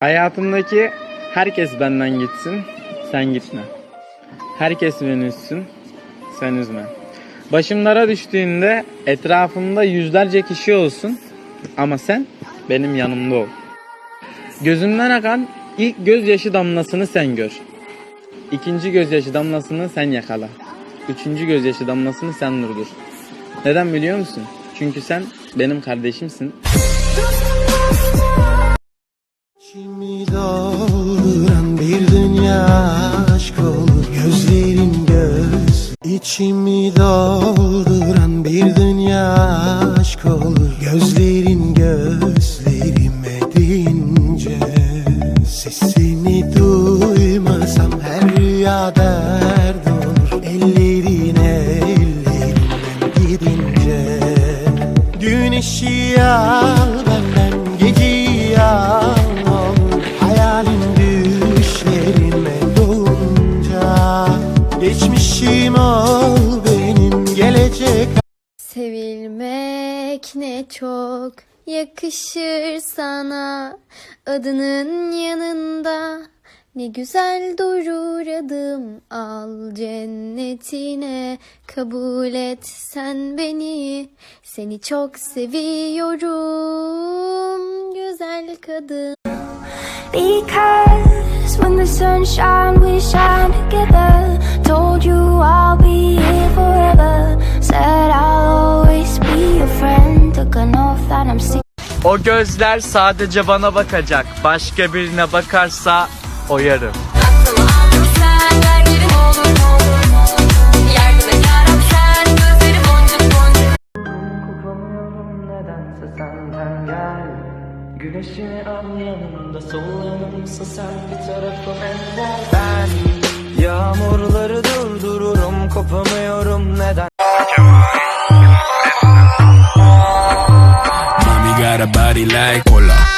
Hayatımdaki herkes benden gitsin, sen gitme. Herkes beni üzsün, sen üzme. Başım dara düştüğünde etrafımda yüzlerce kişi olsun ama sen benim yanımda ol. Gözümden akan ilk gözyaşı damlasını sen gör. İkinci gözyaşı damlasını sen yakala. Üçüncü gözyaşı damlasını sen durdur. Neden biliyor musun? Çünkü sen benim kardeşimsin. İçimi dolduran bir dünya aşk olur. Gözlerin gözlerime deyince Sesini duymasam her rüya dert olur. Ellerine ellerimden gidince Güneşi al benden geceyi al olur Hayalim düşlerime dolunca Geçmişim gelecek Sevilmek ne çok yakışır sana adının yanında ne güzel durur adım al cennetine kabul et sen beni seni çok seviyorum güzel kadın Because when the sun shine, we shine together. Told you I'll be here forever. O gözler sadece bana bakacak. Başka birine bakarsa oyarım. Ben yağmurları durdururum kopamıyorum neden body like cola,